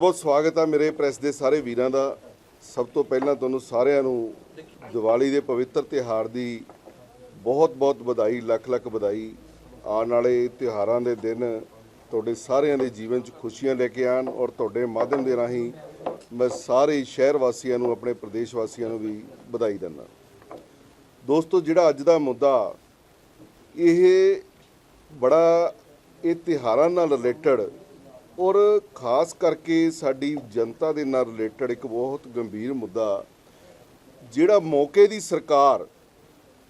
ਬਹੁਤ ਸਵਾਗਤ ਆ ਮੇਰੇ ਪ੍ਰੈਸ ਦੇ ਸਾਰੇ ਵੀਰਾਂ ਦਾ। ਸਭ ਤੋਂ ਪਹਿਲਾਂ ਤੁਹਾਨੂੰ ਸਾਰਿਆਂ ਨੂੰ ਦੀਵਾਲੀ ਦੇ ਪਵਿੱਤਰ ਤਿਉਹਾਰ ਦੀ ਬਹੁਤ-ਬਹੁਤ ਵਧਾਈ ਲੱਖ-ਲੱਖ ਵਧਾਈ। ਆਉਣ ਵਾਲੇ ਤਿਉਹਾਰਾਂ ਦੇ ਦਿਨ ਤੁਹਾਡੇ ਸਾਰਿਆਂ ਦੇ ਜੀਵਨ 'ਚ ਖੁਸ਼ੀਆਂ ਲੈ ਕੇ ਆਣ ਔਰ ਤੁਹਾਡੇ ਮਾਧਿਅਮ ਦੇ ਰਾਹੀਂ ਮੈਂ ਸਾਰੇ ਸ਼ਹਿਰ ਵਾਸੀਆਂ ਨੂੰ, ਆਪਣੇ ਪ੍ਰਦੇਸ਼ ਵਾਸੀਆਂ ਨੂੰ ਵੀ ਵਧਾਈ ਦਿੰਦਾ। ਦੋਸਤੋ, ਜਿਹੜਾ ਅੱਜ ਦਾ ਮੁੱਦਾ, ਇਹ ਬੜਾ ਇਹ ਤਿਉਹਾਰਾਂ ਨਾਲ ਰਿਲੇਟਡ ਔਰ ਖਾਸ ਕਰਕੇ ਸਾਡੀ ਜਨਤਾ ਦੇ ਨਾਲ ਰਿਲੇਟਡ ਇੱਕ ਬਹੁਤ ਗੰਭੀਰ ਮੁੱਦਾ, ਜਿਹੜਾ ਮੌਕੇ ਦੀ ਸਰਕਾਰ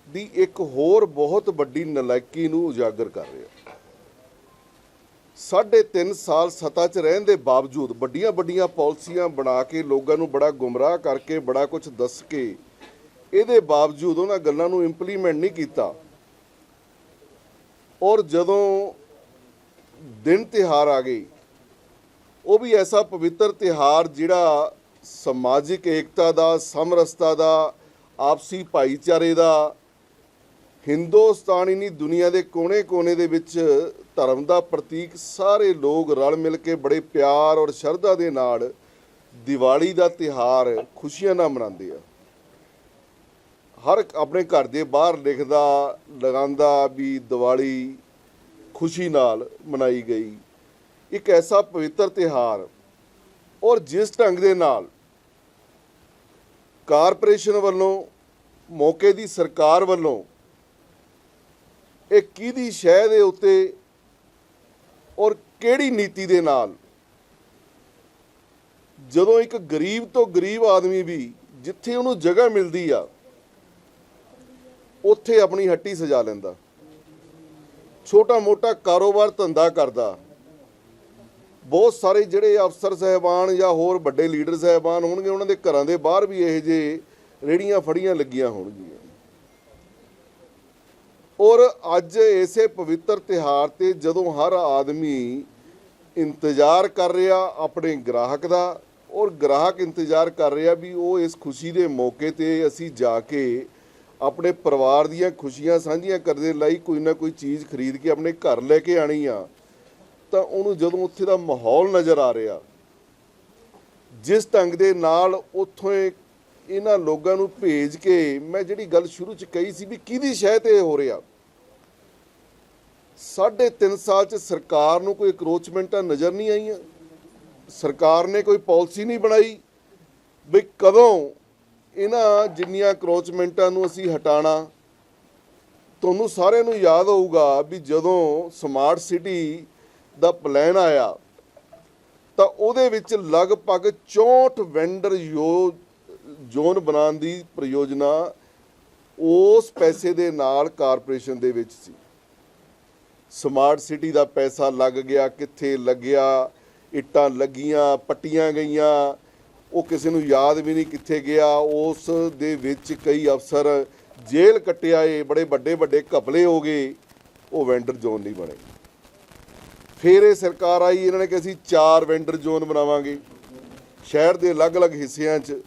ਦੀ ਇੱਕ ਹੋਰ ਬਹੁਤ ਵੱਡੀ ਨਲਾਇਕੀ ਨੂੰ ਉਜਾਗਰ ਕਰ ਰਿਹਾ ਸਾਢੇ ਤਿੰਨ ਸਾਲ ਸੱਤਾ 'ਚ ਰਹਿਣ ਦੇ ਬਾਵਜੂਦ ਵੱਡੀਆਂ ਵੱਡੀਆਂ ਪਾਲਿਸੀਆਂ ਬਣਾ ਕੇ ਲੋਕਾਂ ਨੂੰ ਬੜਾ ਗੁੰਮਰਾਹ ਕਰਕੇ ਬੜਾ ਕੁਝ ਦੱਸ ਕੇ ਇਹਦੇ ਬਾਵਜੂਦ ਉਹਨਾਂ ਗੱਲਾਂ ਨੂੰ ਇੰਪਲੀਮੈਂਟ ਨਹੀਂ ਕੀਤਾ। ਔਰ ਜਦੋਂ ਦਿਨ ਤਿਹਾਰ ਆ ਗਈ ਉਹ ਵੀ ਐਸਾ ਪਵਿੱਤਰ ਤਿਹਾਰ ਜਿਹੜਾ ਸਮਾਜਿਕ ਏਕਤਾ ਦਾ, ਸਮਰਸਤਾ ਦਾ, ਆਪਸੀ ਭਾਈਚਾਰੇ ਦਾ ਹਿੰਦੁਸਤਾਨ ਹੀ ਨਹੀਂ ਦੁਨੀਆ ਦੇ ਕੋਨੇ-ਕੋਨੇ ਦੇ ਵਿੱਚ ਧਰਮ ਦਾ ਪ੍ਰਤੀਕ ਸਾਰੇ ਲੋਕ ਰਲ ਮਿਲ ਕੇ ਬੜੇ ਪਿਆਰ ਔਰ ਸ਼ਰਧਾ ਦੇ ਨਾਲ ਦੀਵਾਲੀ ਦਾ ਤਿਹਾਰ ਖੁਸ਼ੀਆਂ ਨਾਲ ਮਨਾਉਂਦੇ ਆ। ਹਰ ਆਪਣੇ ਘਰ ਦੇ ਬਾਹਰ ਲਿਖਦਾ, ਲਗਾਉਂਦਾ ਵੀ ਦੀਵਾਲੀ ਖੁਸ਼ੀ ਨਾਲ ਮਨਾਈ ਗਈ। ਇੱਕ ਐਸਾ ਪਵਿੱਤਰ ਤਿਹਾਰ ਔਰ ਜਿਸ ਢੰਗ ਦੇ ਨਾਲ ਕਾਰਪੋਰੇਸ਼ਨ ਵੱਲੋਂ, ਮੌਕੇ ਦੀ ਸਰਕਾਰ ਵੱਲੋਂ ਇਹ ਕਿਹਦੀ ਸ਼ਹਿ ਦੇ ਉੱਤੇ ਔਰ ਕਿਹੜੀ ਨੀਤੀ ਦੇ ਨਾਲ ਜਦੋਂ ਇੱਕ ਗਰੀਬ ਤੋਂ ਗਰੀਬ ਆਦਮੀ ਵੀ ਜਿੱਥੇ ਉਹਨੂੰ ਜਗ੍ਹਾ ਮਿਲਦੀ ਆ, ਉੱਥੇ ਆਪਣੀ ਹੱਟੀ ਸਜਾ ਲੈਂਦਾ। ਛੋਟਾ ਮੋਟਾ ਕਾਰੋਬਾਰ ਧੰਦਾ ਕਰਦਾ। ਬਹੁਤ ਸਾਰੇ ਜਿਹੜੇ ਅਫਸਰ ਸਹਿਬਾਨ ਜਾਂ ਹੋਰ ਵੱਡੇ ਲੀਡਰ ਸਹਿਬਾਨ ਹੋਣਗੇ, ਉਹਨਾਂ ਦੇ ਘਰਾਂ ਦੇ ਬਾਹਰ ਵੀ ਇਹ ਜੇ ਰੇੜੀਆਂ ਫੜੀਆਂ ਲੱਗੀਆਂ ਹੋਣਗੀਆਂ। ਔਰ ਅੱਜ ਇਸੇ ਪਵਿੱਤਰ ਤਿਹਾਰ ਤੇ ਜਦੋਂ ਹਰ ਆਦਮੀ ਇੰਤਜ਼ਾਰ ਕਰ ਰਿਹਾ ਆਪਣੇ ਗ੍ਰਾਹਕ ਦਾ, ਔਰ ਗ੍ਰਾਹਕ ਇੰਤਜ਼ਾਰ ਕਰ ਰਿਹਾ ਵੀ ਉਹ ਇਸ ਖੁਸ਼ੀ ਦੇ ਮੌਕੇ ਤੇ ਅਸੀਂ ਜਾ ਕੇ ਆਪਣੇ ਪਰਿਵਾਰ ਦੀਆਂ ਖੁਸ਼ੀਆਂ ਸਾਂਝੀਆਂ ਕਰਦੇ ਲਈ ਕੋਈ ਨਾ ਕੋਈ ਚੀਜ਼ ਖਰੀਦ ਕੇ ਆਪਣੇ ਘਰ ਲੈ ਕੇ ਆਣੀ ਆ ਤਾਂ ਉਹਨੂੰ ਜਦੋਂ ਉੱਥੇ ਦਾ ਮਾਹੌਲ ਨਜ਼ਰ ਆ ਰਿਹਾ, ਜਿਸ ਢੰਗ ਦੇ ਨਾਲ ਉੱਥੋਂ ਇਹਨਾਂ ਲੋਕਾਂ ਨੂੰ ਭੇਜ ਕੇ ਮੈਂ ਜਿਹੜੀ ਗੱਲ ਸ਼ੁਰੂ ਚ ਕਹੀ ਸੀ ਵੀ ਕਿਹਦੀ ਸ਼ਹਿ ਤੇ ਹੋ ਰਿਹਾ? ਸਾਢੇ ਤਿੰਨ ਸਾਲ ਚ ਸਰਕਾਰ ਨੂੰ ਕੋਈ ਅਕਰੋਚਮੈਂਟਾਂ ਨਜ਼ਰ ਨਹੀਂ ਆਈਆਂ। ਸਰਕਾਰ ਨੇ ਕੋਈ ਪਾਲਿਸੀ ਨਹੀਂ ਬਣਾਈ। ਵੀ ਕਦੋਂ ਇਹਨਾਂ ਜਿੰਨੀਆਂ ਅਕਰੋਚਮੈਂਟਾਂ ਨੂੰ ਅਸੀਂ ਹਟਾਣਾ? ਤੁਹਾਨੂੰ ਸਾਰਿਆਂ ਨੂੰ ਯਾਦ ਹੋਊਗਾ ਵੀ ਜਦੋਂ ਸਮਾਰਟ ਸਿਟੀ ਦਾ ਪਲਾਨ ਆਇਆ, ਤਾਂ ਉਹਦੇ ਵਿੱਚ ਲਗਭਗ 64 ਵੈਂਡਰ ਯੋ, ਜ਼ੋਨ ਬਣਾਉਣ ਦੀ ਪ੍ਰਯੋਜਨਾ ਉਸ ਪੈਸੇ ਦੇ ਨਾਲ ਕਾਰਪੋਰੇਸ਼ਨ ਦੇ ਵਿੱਚ ਸੀ। ਸਮਾਰਟ ਸਿਟੀ ਦਾ ਪੈਸਾ ਲੱਗ ਗਿਆ, ਕਿੱਥੇ ਲੱਗਿਆ, ਇੱਟਾਂ ਲੱਗੀਆਂ, ਪੱਟੀਆਂ ਗਈਆਂ, ਉਹ ਕਿਸੇ ਨੂੰ ਯਾਦ ਵੀ ਨਹੀਂ ਕਿੱਥੇ ਗਿਆ। ਉਸ ਦੇ ਵਿੱਚ ਕਈ ਅਫਸਰ ਜੇਲ੍ਹ ਕੱਟਿਆ ਏ ਬੜੇ ਵੱਡੇ ਵੱਡੇ ਘਪਲੇ ਹੋ ਗਏ, ਉਹ ਵੈਂਡਰ ਜ਼ੋਨ ਨਹੀਂ ਬਣੇ। ਫਿਰ ਇਹ ਸਰਕਾਰ ਆਈ, ਇਹਨਾਂ ਨੇ ਕਿ ਅਸੀਂ ਚਾਰ ਵੈਂਡਰ ਜ਼ੋਨ ਬਣਾਵਾਂਗੇ। ਸ਼ਹਿਰ ਦੇ ਅਲੱਗ-ਅਲੱਗ ਹਿੱਸਿਆਂ 'ਚ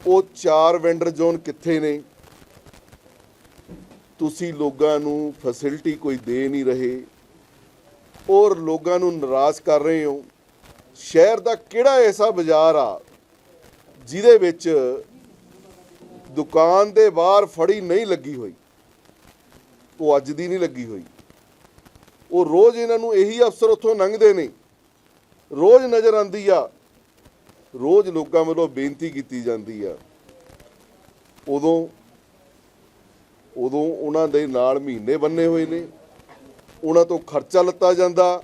ਉਹ ਚਾਰ ਵੈਂਡਰ ਜ਼ੋਨ ਕਿੱਥੇ ਨੇ? ਤੁਸੀਂ ਲੋਕਾਂ ਨੂੰ ਫੈਸਿਲਿਟੀ ਕੋਈ ਦੇ ਨਹੀਂ ਰਹੇ। ਔਰ ਲੋਕਾਂ ਨੂੰ ਨਾਰਾਜ਼ ਕਰ ਰਹੇ ਹੋ। ਸ਼ਹਿਰ ਦਾ ਕਿਹੜਾ ਐਸਾ ਬਾਜ਼ਾਰ ਆ ਜਿਹਦੇ ਵਿੱਚ ਦੁਕਾਨ ਦੇ ਬਾਹਰ ਫੜੀ ਨਹੀਂ ਲੱਗੀ ਹੋਈ? ਉਹ ਅੱਜ ਦੀ ਨਹੀਂ ਲੱਗੀ ਹੋਈ। ਉਹ ਰੋਜ਼ ਇਹਨਾਂ ਨੂੰ ਇਹੀ ਅਫਸਰ ਉੱਥੋਂ ਲੰਘਦੇ ਨੇ। ਰੋਜ਼ ਨਜ਼ਰ ਆਂਦੀ ਆ। ਰੋਜ਼ ਲੋਕਾਂ ਵੱਲੋਂ ਬੇਨਤੀ ਕੀਤੀ ਜਾਂਦੀ ਆ। ਉਦੋਂ ਉਦੋਂ ਉਹਨਾਂ ਦੇ ਨਾਲ ਮਹੀਨੇ ਬੰਨੇ ਹੋਏ ਨੇ। ਉਹਨਾਂ ਤੋਂ ਖਰਚਾ ਲੱਤਾ ਜਾਂਦਾ।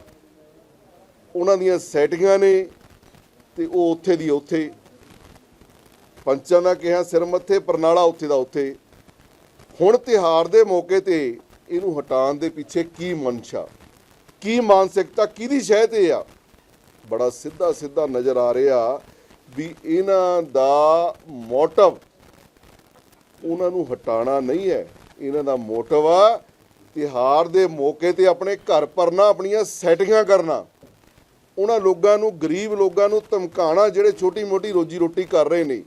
ਉਹਨਾਂ ਦੀਆਂ ਸੈਟਿੰਗਾਂ ਨੇ ਤੇ ਉਹ ਉੱਥੇ ਦੀ ਉੱਥੇ। ਪੰਚਾਂ ਦਾ ਕਿਹਾ, ਸਿਰ ਮੱਥੇ, ਪਰਨਾਲਾ ਉੱਥੇ ਦਾ ਉੱਥੇ। ਹੁਣ ਤਿਹਾਰ ਦੇ ਮੌਕੇ ਤੇ ਇਹਨੂੰ ਹਟਾਉਣ ਦੇ ਪਿੱਛੇ ਕੀ ਮਨਸ਼ਾ? ਕੀ ਮਾਨਸਿਕਤਾ, ਕਿਹਦੀ ਸ਼ਹਿ ਤੇ ਆ? ਬੜਾ ਸਿੱਧਾ ਸਿੱਧਾ ਨਜ਼ਰ ਆ ਰਿਹਾ ਵੀ ਇਹਨਾਂ ਦਾ ਮੋਟਿਵ ਉਹਨਾਂ ਨੂੰ ਹਟਾਉਣਾ ਨਹੀਂ ਹੈ। ਇਹਨਾਂ ਦਾ ਮੋਟਿਵ ਆ ਤਿਹਾਰ ਦੇ ਮੌਕੇ ਤੇ ਆਪਣੇ ਘਰ ਪਰਨਾ, ਆਪਣੀਆਂ ਸੈਟਿੰਗਾਂ ਕਰਨਾ। ਉਹਨਾਂ ਲੋਕਾਂ ਨੂੰ, ਗਰੀਬ ਲੋਕਾਂ ਨੂੰ ਧਮਕਾਣਾ ਜਿਹੜੇ ਛੋਟੀ ਮੋਟੀ ਰੋਜੀ ਰੋਟੀ ਕਰ ਰਹੇ ਨੇ।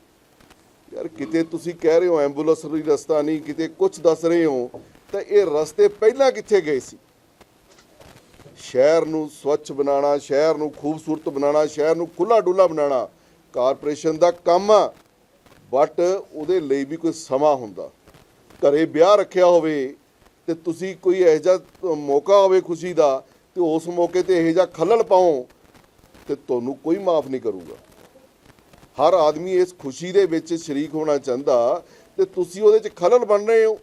ਯਾਰ ਕਿਤੇ ਤੁਸੀਂ ਕਹਿ ਰਹੇ ਹੋ ਐਂਬੂਲੈਂਸ ਦੀ ਰਸਤਾ ਨਹੀਂ, ਕਿਤੇ ਕੁਝ ਦੱਸ ਰਹੇ ਹੋ, ਤਾਂ ਇਹ ਰਸਤੇ ਪਹਿਲਾਂ ਕਿੱਥੇ ਗਏ ਸੀ? ਸ਼ਹਿਰ ਨੂੰ ਸਵੱਛ ਬਣਾਉਣਾ, ਸ਼ਹਿਰ ਨੂੰ ਖੂਬਸੂਰਤ ਬਣਾਉਣਾ, ਸ਼ਹਿਰ ਨੂੰ ਖੁੱਲਾ ਡੁੱਲਾ ਬਣਾਉਣਾ ਕਾਰਪੋਰੇਸ਼ਨ ਦਾ ਕੰਮ ਆ ਬਟ ਉਹਦੇ ਲਈ ਵੀ ਕੋਈ ਸਮਾਂ ਹੁੰਦਾ। ਘਰੇ ਵਿਆਹ ਰੱਖਿਆ ਹੋਵੇ ਤੇ ਤੁਸੀਂ ਕੋਈ ਇਹੋ ਜਿਹਾ ਮੌਕਾ ਹੋਵੇ ਖੁਸ਼ੀ ਦਾ ਤੇ ਉਸ ਮੌਕੇ ਤੇ ਇਹੋ ਜਿਹਾ ਖੱਲਲ ਪਾਓ ਤੇ ਤੁਹਾਨੂੰ ਕੋਈ ਮਾਫ ਨਹੀਂ ਕਰੂਗਾ। ਹਰ ਆਦਮੀ ਇਸ ਖੁਸ਼ੀ ਦੇ ਵਿੱਚ ਸ਼ਰੀਕ ਹੋਣਾ ਚਾਹੁੰਦਾ ਤੇ ਤੁਸੀਂ ਉਹਦੇ 'ਚ ਖਲਲ ਬਣ ਰਹੇ ਹੋ।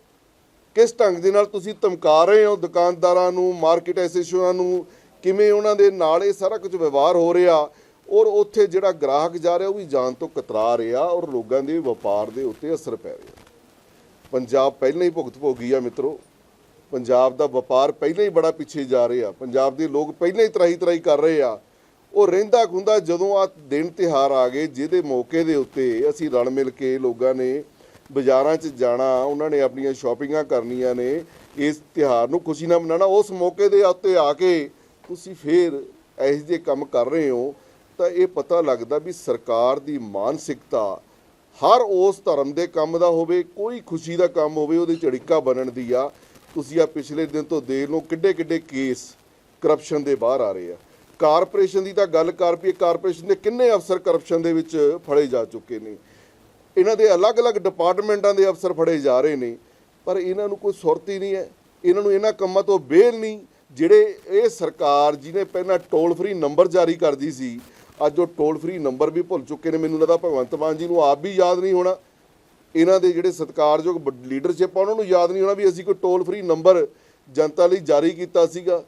ਕਿਸ ਢੰਗ ਦੇ ਨਾਲ ਤੁਸੀਂ ਧਮਕਾ ਰਹੇ ਹੋ ਦੁਕਾਨਦਾਰਾਂ ਨੂੰ ਮਾਰਕੀਟ ਐਸੋਸੀਏਸ਼ਨਾਂ ਨੂੰ? ਕਿਵੇਂ ਉਹਨਾਂ ਦੇ ਨਾਲ ਇਹ ਸਾਰਾ ਕੁਝ ਵਿਵਹਾਰ ਹੋ ਰਿਹਾ? ਔਰ ਉੱਥੇ ਜਿਹੜਾ ਗ੍ਰਾਹਕ ਜਾ ਰਿਹਾ ਉਹ ਵੀ ਜਾਣ ਤੋਂ ਕਤਰਾ ਰਿਹਾ ਔਰ ਲੋਕਾਂ ਦੇ ਵਪਾਰ ਦੇ ਉੱਤੇ ਅਸਰ ਪੈ ਰਿਹਾ। ਪੰਜਾਬ ਪਹਿਲਾਂ ਹੀ ਭੁਗਤ ਭੋਗੀ ਆ ਮਿੱਤਰੋ। ਪੰਜਾਬ ਦਾ ਵਪਾਰ ਪਹਿਲਾਂ ਹੀ ਬੜਾ ਪਿੱਛੇ ਜਾ ਰਿਹਾ। ਪੰਜਾਬ ਦੇ ਲੋਕ ਪਹਿਲਾਂ ਹੀ ਤਰਾਈ ਤਰਾਈ ਕਰ ਰਹੇ ਆ। ਉਹ ਰਹਿੰਦਾ ਖੁੰਦਾ ਜਦੋਂ ਆ ਦਿਨ ਤਿਹਾਰ ਆ ਗਏ, ਜਿਹਦੇ ਮੌਕੇ ਦੇ ਉੱਤੇ ਅਸੀਂ ਰਲ ਮਿਲ ਕੇ ਲੋਕਾਂ ਨੇ ਬਾਜ਼ਾਰਾਂ 'ਚ ਜਾਣਾ, ਉਹਨਾਂ ਨੇ ਆਪਣੀਆਂ ਸ਼ਾਪਿੰਗਾਂ ਕਰਨੀਆਂ ਨੇ, ਇਸ ਤਿਹਾਰ ਨੂੰ ਖੁਸ਼ੀ ਨਾਲ ਮਨਾਉਣਾ, ਉਸ ਮੌਕੇ ਦੇ ਉੱਤੇ ਆ ਕੇ ਤੁਸੀਂ ਫੇਰ ਇਹੋ ਜਿਹੇ ਕੰਮ ਕਰ ਰਹੇ ਹੋ, ਤਾਂ ਇਹ ਪਤਾ ਲੱਗਦਾ ਵੀ ਸਰਕਾਰ ਦੀ ਮਾਨਸਿਕਤਾ ਹਰ ਉਸ ਧਰਮ ਦੇ ਕੰਮ ਦਾ ਹੋਵੇ, ਕੋਈ ਖੁਸ਼ੀ ਦਾ ਕੰਮ ਹੋਵੇ, ਉਹਦੇ ਚੜਿੱਕਾ ਬਣਨ ਦੀ ਆ। ਤੁਸੀਂ ਆ ਪਿਛਲੇ ਦਿਨ ਤੋਂ ਦੇਖ ਲਓ ਕਿੱਡੇ ਕਿੱਡੇ ਕੇਸ ਕਰਪਸ਼ਨ ਦੇ ਬਾਹਰ ਆ ਰਹੇ ਆ। ਕਾਰਪੋਰੇਸ਼ਨ ਦੀ ਤਾਂ ਗੱਲ ਕਰ ਪਈ ਕਾਰਪੋਰੇਸ਼ਨ ਦੇ ਕਿੰਨੇ ਅਫਸਰ ਕਰਪਸ਼ਨ ਦੇ ਵਿੱਚ ਫੜੇ ਜਾ ਚੁੱਕੇ ਨੇ। ਇਹਨਾਂ ਦੇ ਅਲੱਗ-ਅਲੱਗ ਡਿਪਾਰਟਮੈਂਟਾਂ ਦੇ ਅਫਸਰ ਫੜੇ ਜਾ ਰਹੇ ਨੇ, ਪਰ ਇਹਨਾਂ ਨੂੰ ਕੋਈ ਸੁਰਤ ਹੀ ਨਹੀਂ ਹੈ। ਇਹਨਾਂ ਨੂੰ ਇਹਨਾਂ ਕੰਮਾਂ ਤੋਂ ਬੇਲ ਨਹੀਂ। ਜਿਹੜੇ ਇਹ ਸਰਕਾਰ ਜਿਹਨੇ ਪਹਿਲਾਂ ਟੋਲ ਫ੍ਰੀ ਨੰਬਰ ਜਾਰੀ ਕਰਦੀ ਸੀ, ਅੱਜ ਉਹ ਟੋਲ ਫ੍ਰੀ ਨੰਬਰ ਵੀ ਭੁੱਲ ਚੁੱਕੇ ਨੇ। ਮੈਨੂੰ ਲੱਗਦਾ ਭਗਵੰਤ ਮਾਨ ਜੀ ਨੂੰ ਆਪ ਵੀ ਯਾਦ ਨਹੀਂ ਹੋਣਾ। ਇਹਨਾਂ ਦੇ ਜਿਹੜੇ ਸਤਿਕਾਰਯੋਗ ਲੀਡਰਸ਼ਿਪ ਆ, ਉਹਨਾਂ ਨੂੰ ਯਾਦ ਨਹੀਂ ਹੋਣਾ ਵੀ ਅਸੀਂ ਕੋਈ ਟੋਲ ਫ੍ਰੀ ਨੰਬਰ ਜਨਤਾ ਲਈ ਜਾਰੀ ਕੀਤਾ ਸੀਗਾ।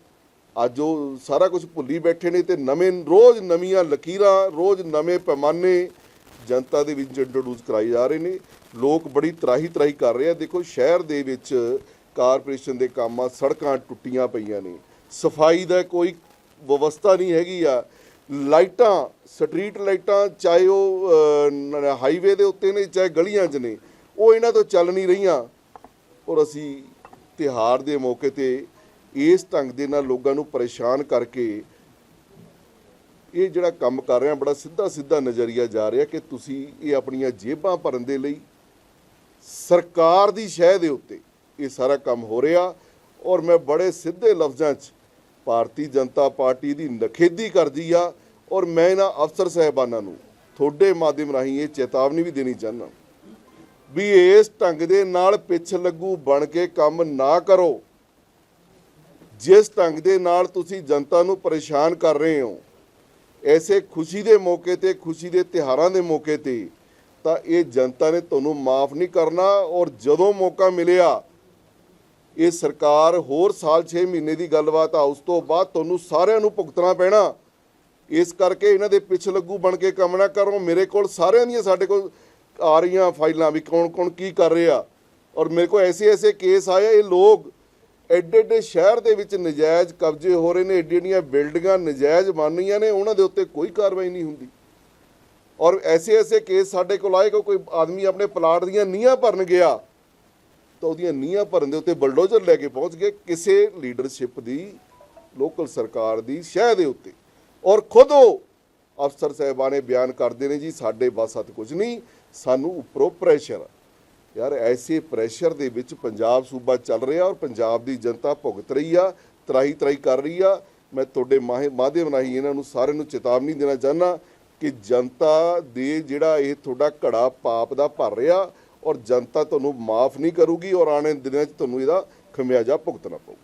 ਅੱਜ ਉਹ ਸਾਰਾ ਕੁਝ ਭੁੱਲੀ ਬੈਠੇ ਨੇ ਤੇ ਨਵੇਂ, ਰੋਜ਼ ਨਵੀਆਂ ਲਕੀਰਾਂ, ਰੋਜ਼ ਨਵੇਂ ਪੈਮਾਨੇ ਜਨਤਾ ਦੇ ਵਿੱਚ ਇੰਟਰੋਡਿਊਸ ਕਰਾਈ ਜਾ ਰਹੇ ਨੇ, ਲੋਕ ਬੜੀ ਤਰਾਹੀ ਤਰਾਹੀ ਕਰ ਰਹੇ ਆ। ਦੇਖੋ, ਸ਼ਹਿਰ ਦੇ ਵਿੱਚ ਕਾਰਪੋਰੇਸ਼ਨ ਦੇ ਕੰਮਾਂ ਸੜਕਾਂ ਟੁੱਟੀਆਂ ਪਈਆਂ ਨੇ। ਸਫ਼ਾਈ ਦਾ ਕੋਈ ਵਿਵਸਥਾ ਨਹੀਂ ਹੈਗੀ ਆ। ਲਾਈਟਾਂ, ਸਟਰੀਟ ਲਾਈਟਾਂ, ਚਾਹੇ ਉਹ ਹਾਈਵੇ ਦੇ ਉੱਤੇ ਨੇ, ਚਾਹੇ ਗਲੀਆਂ 'ਚ ਨੇ, ਉਹ ਇਹਨਾਂ ਤੋਂ ਚੱਲ ਨਹੀਂ ਰਹੀਆਂ। ਔਰ ਅਸੀਂ ਤਿਹਾਰ ਦੇ ਮੌਕੇ ਤੇ ਇਸ ਢੰਗ ਦੇ ਨਾਲ ਲੋਕਾਂ ਨੂੰ ਪਰੇਸ਼ਾਨ ਕਰਕੇ ਇਹ ਜਿਹੜਾ ਕੰਮ ਕਰ ਰਿਹਾ ਬੜਾ ਸਿੱਧਾ ਸਿੱਧਾ ਨਜ਼ਰੀਆ ਜਾ ਰਿਹਾ ਕਿ ਤੁਸੀਂ ਇਹ ਆਪਣੀਆਂ ਜੇਬਾਂ ਭਰਨ ਦੇ ਲਈ ਸਰਕਾਰ ਦੀ ਸ਼ਹਿ ਦੇ ਉੱਤੇ ਇਹ ਸਾਰਾ ਕੰਮ ਹੋ ਰਿਹਾ ਔਰ ਮੈਂ ਬੜੇ ਸਿੱਧੇ ਲਫ਼ਜ਼ਾਂ 'ਚ ਭਾਰਤੀ ਜਨਤਾ ਪਾਰਟੀ ਦੀ ਨਖੇਦੀ ਕਰਦੀ ਆ ਔਰ ਮੈਂ ਇਹਨਾਂ ਅਫਸਰ ਸਹਿਬਾਨਾਂ ਨੂੰ ਤੁਹਾਡੇ ਮਾਧਿਅਮ ਰਾਹੀਂ ਇਹ ਚੇਤਾਵਨੀ ਵੀ ਦੇਣੀ ਚਾਹੁੰਦਾ ਵੀ ਇਸ ਢੰਗ ਦੇ ਨਾਲ ਪਿੱਛ ਲੱਗੂ ਬਣ ਕੇ ਕੰਮ ਨਾ ਕਰੋ। ਜਿਸ ਢੰਗ ਦੇ ਨਾਲ ਤੁਸੀਂ ਜਨਤਾ ਨੂੰ ਪਰੇਸ਼ਾਨ ਕਰ ਰਹੇ ਹੋ ਐਸੇ ਖੁਸ਼ੀ ਦੇ ਮੌਕੇ ਤੇ, ਖੁਸ਼ੀ ਦੇ ਤਿਹਾਰਾਂ ਦੇ ਮੌਕੇ ਤੇ ਤਾਂ ਇਹ ਜਨਤਾ ਨੇ ਤੁਹਾਨੂੰ ਮਾਫ ਨਹੀਂ ਕਰਨਾ ਔਰ ਜਦੋਂ ਮੌਕਾ ਮਿਲਿਆ, ਇਹ ਸਰਕਾਰ ਹੋਰ ਸਾਲ 6 ਮਹੀਨੇ ਦੀ ਗੱਲਬਾਤ ਆ, ਉਸ ਤੋਂ ਬਾਅਦ ਤੁਹਾਨੂੰ ਸਾਰਿਆਂ ਨੂੰ ਭੁਗਤਣਾ ਪੈਣਾ। ਇਸ ਕਰਕੇ ਇਹਨਾਂ ਦੇ ਪਿੱਛ ਲੱਗੂ ਬਣ ਕੇ ਕੰਮ ਨਾ ਕਰੋ। ਮੇਰੇ ਕੋਲ ਸਾਰਿਆਂ ਦੀਆਂ ਸਾਡੇ ਕੋਲ ਆ ਰਹੀਆਂ ਫਾਈਲਾਂ ਵੀ ਕੌਣ ਕੌਣ ਕੀ ਕਰ ਰਿਹਾ। ਔਰ ਮੇਰੇ ਕੋਲ ਐਸੇ ਐਸੇ ਕੇਸ ਆਏ ਇਹ ਲੋਕ ਐਡੇ ਐਡੇ ਸ਼ਹਿਰ ਦੇ ਵਿੱਚ ਨਜਾਇਜ਼ ਕਬਜ਼ੇ ਹੋ ਰਹੇ ਨੇ ਐਡੀ ਐਡੀਆਂ ਬਿਲਡਿੰਗਾਂ ਨਜਾਇਜ਼ ਬਣ ਰਹੀਆਂ ਨੇ, ਉਹਨਾਂ ਦੇ ਉੱਤੇ ਕੋਈ ਕਾਰਵਾਈ ਨਹੀਂ ਹੁੰਦੀ। ਔਰ ਐਸੇ ਐਸੇ ਕੇਸ ਸਾਡੇ ਕੋਲ ਆਏ ਕਿ ਕੋਈ ਆਦਮੀ ਆਪਣੇ ਪਲਾਟ ਦੀਆਂ ਨੀਹਾਂ ਭਰਨ ਗਿਆ, ਤਾਂ ਉਹਦੀਆਂ ਨੀਹਾਂ ਭਰਨ ਦੇ ਉੱਤੇ ਬਲਡੋਜ਼ਰ ਲੈ ਕੇ ਪਹੁੰਚ ਗਏ ਕਿਸੇ ਲੀਡਰਸ਼ਿਪ ਦੀ, ਲੋਕਲ ਸਰਕਾਰ ਦੀ ਸ਼ਹਿ ਦੇ ਉੱਤੇ। ਔਰ ਖੁਦ ਉਹ ਅਫਸਰ ਸਾਹਿਬਾਨੇ ਬਿਆਨ ਕਰਦੇ ਨੇ, ਜੀ, ਸਾਡੇ ਬਸ ਹੱਥ ਕੁਝ ਨਹੀਂ, ਸਾਨੂੰ ਉੱਪਰੋਂ ਪ੍ਰੈਸ਼ਰ ਆ। ਯਾਰ ਐਸੇ ਪ੍ਰੈਸ਼ਰ ਦੇ ਵਿੱਚ ਪੰਜਾਬ ਸੂਬਾ ਚੱਲ ਰਿਹਾ ਔਰ ਪੰਜਾਬ ਦੀ ਜਨਤਾ ਭੁਗਤ ਰਹੀ ਆ ਤਰਾਈ ਤਰਾਈ ਕਰ ਰਹੀ ਆ। ਮੈਂ ਤੁਹਾਡੇ ਮਾਹੇ, ਮਾਧਿਅਮ ਰਾਹੀਂ ਇਹਨਾਂ ਨੂੰ ਸਾਰਿਆਂ ਨੂੰ ਚੇਤਾਵਨੀ ਦੇਣਾ ਚਾਹੁੰਦਾ ਕਿ ਜਨਤਾ ਦੇ ਜਿਹੜਾ ਇਹ ਤੁਹਾਡਾ ਘੜਾ ਪਾਪ ਦਾ ਭਰ ਰਿਹਾ ਔਰ ਜਨਤਾ ਤੁਹਾਨੂੰ ਮਾਫ ਨਹੀਂ ਕਰੂਗੀ ਔਰ ਆਉਣੇ ਦਿਨਾਂ 'ਚ ਤੁਹਾਨੂੰ ਇਹਦਾ ਖਮਿਆਜਾ ਭੁਗਤਣਾ ਪਊਗਾ